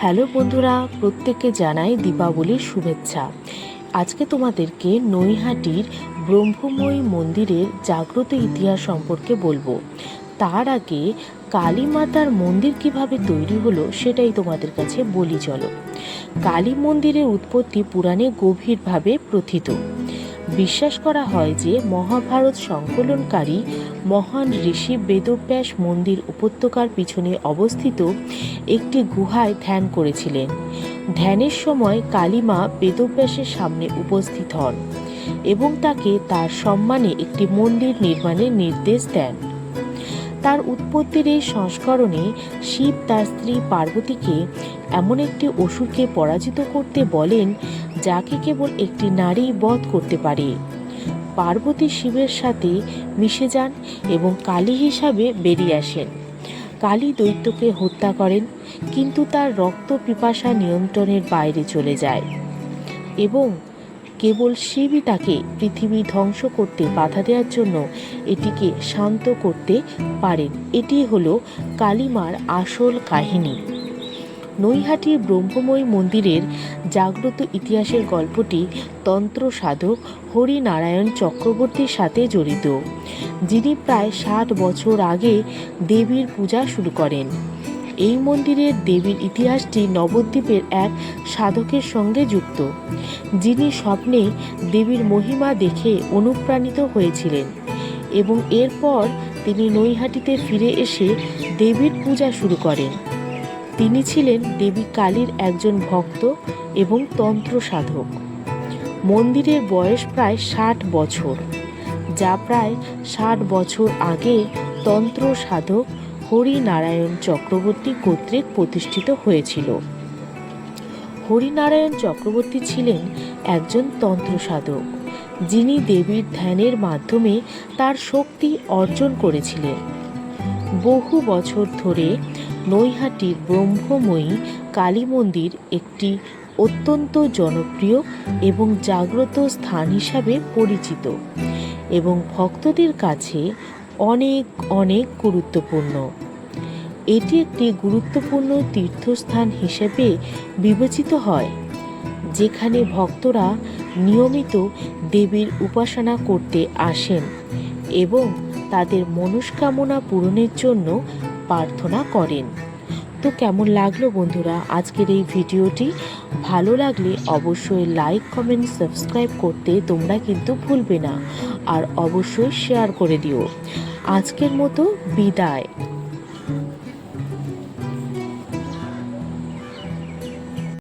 Hello বন্ধুরা, প্রত্যেককে জানাই দীপাবলির শুভেচ্ছা। আজকে তোমাদেরকে নৈহাটির ব্রহ্মময়ী মন্দিরের জাগ্রত ইতিহাস সম্পর্কে বলব। তার আগে কালী মাতার মন্দির কীভাবে তৈরি হলো সেটাই তোমাদের কাছে বলি চলো। কালী মন্দিরের উৎপত্তি পুরাণে গভীরভাবে প্রথিত। বিশ্বাস করা হয় যে মহাভারত সংকলনকারী মহান ঋষি বেদব্যাস মন্দির উপত্যকার পিছনে অবস্থিত একটি গুহায় ধ্যান করেছিলেন। ধ্যানের সময় কালীমা বেদব্যাসের সামনে উপস্থিত হন এবং তাকে তার সম্মানে একটি মন্দির নির্মাণের নির্দেশ দেন। তার উৎপত্তির এই সংস্করণে শিব তার স্ত্রী পার্বতীকে এমন একটি অসুরকে পরাজিত করতে বলেন যাকে কেবল একটি নারী বধ করতে পারে। পার্বতী শিবের সাথে মিশে যান এবং কালী হিসাবে বেরিয়ে আসেন। কালী দৈত্যকে হত্যা করেন, কিন্তু তার রক্ত পিপাসা নিয়ন্ত্রণের বাইরে চলে যায় এবং কেবল শিবই তাকে পৃথিবী ধ্বংস করতে বাধা দেওয়ার জন্য এটিকে শান্ত করতে পারেন। এটি হলো কালিমার আসল কাহিনী। নৈহাটির ব্রহ্মময়ী মন্দিরের জাগ্রত ইতিহাসের গল্পটি তন্ত্র সাধক হরিনারায়ণ চক্রবর্তীর সাথে জড়িত, যিনি প্রায় ষাট বছর আগে দেবীর পূজা শুরু করেন। এই মন্দিরের দেবীর ইতিহাসটি নবদ্বীপের এক সাধকের সঙ্গে যুক্ত, যিনি স্বপ্নে দেবীর মহিমা দেখে অনুপ্রাণিত হয়েছিলেন এবং এরপর তিনি নৈহাটিতে ফিরে এসে দেবীর পূজা শুরু করেন। তিনি ছিলেন দেবী কালীর একজন ভক্ত এবং তন্ত্র সাধক। মন্দিরের বয়স প্রায় ষাট বছর, যা প্রায় ষাট বছর আগে তন্ত্র সাধক হরিনারায়ণ চক্রবর্তী কর্তৃক প্রতিষ্ঠিত হয়েছিল। হরিনারায়ণ চক্রবর্তী ছিলেন একজন তন্ত্র সাধক, যিনি দেবীর ধ্যানের মাধ্যমে তার শক্তি অর্জন করেছিলেন। বহু বছর ধরে নৈহাটির ব্রহ্মময়ী কালী মন্দির একটি অত্যন্ত জনপ্রিয় এবং জাগ্রত স্থান হিসাবে পরিচিত এবং ভক্তদের কাছে অনেক অনেক গুরুত্বপূর্ণ। এটি একটি গুরুত্বপূর্ণ তীর্থস্থান হিসেবে বিবেচিত হয়, যেখানে ভক্তরা নিয়মিত দেবীর উপাসনা করতে আসেন এবং তাদের মনস্কামনা পূরণের জন্য প্রার্থনা করেন। তো কেমন লাগল বন্ধুরা আজকের এই ভিডিওটি? ভালো লাগলে অবশ্যই লাইক কমেন্ট সাবস্ক্রাইব করতে তোমরা কিন্তু ভুলবে না। আর অবশ্যই শেয়ার করে দিও। আজকের মতো বিদায়।